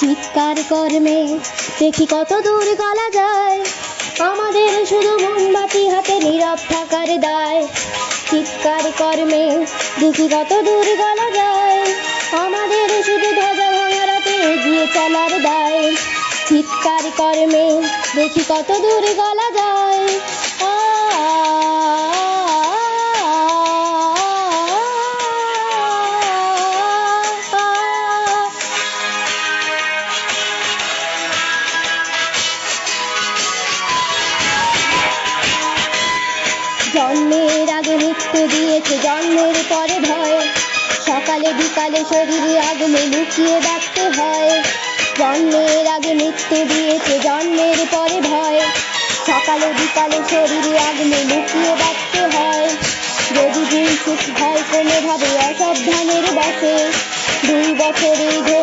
চিৎকার কর্মে, দেখি কত দূর গলা যায়। আমাদের শুধু মোমবাতি হাতে নীরব থাকার দায়। চিৎকার কর্মে, দেখি কত দূর গলা যায়। আমাদের শুধু ধ্বজা ভাঙারাতে এগিয়ে চলার দায়। চিৎকার কর্মে, দেখি কত দূর গলা যায়। জন্মের আগে মৃত্যু দিয়েছে, জন্মের পরে ভয়। সকালে বিকালে শরীরে আগলে লুকিয়ে রাখতে হয়। জন্মের আগে মৃত্যু দিয়েছে, জন্মের পরে ভয়। সকালে বিকালে শরীরে আগলে লুকিয়ে রাখতে হয়। যদি দুই সুখ হয়, কোনোভাবে অসাবধানের বসে দুই বছরে ধর্ষিতা তুই তোর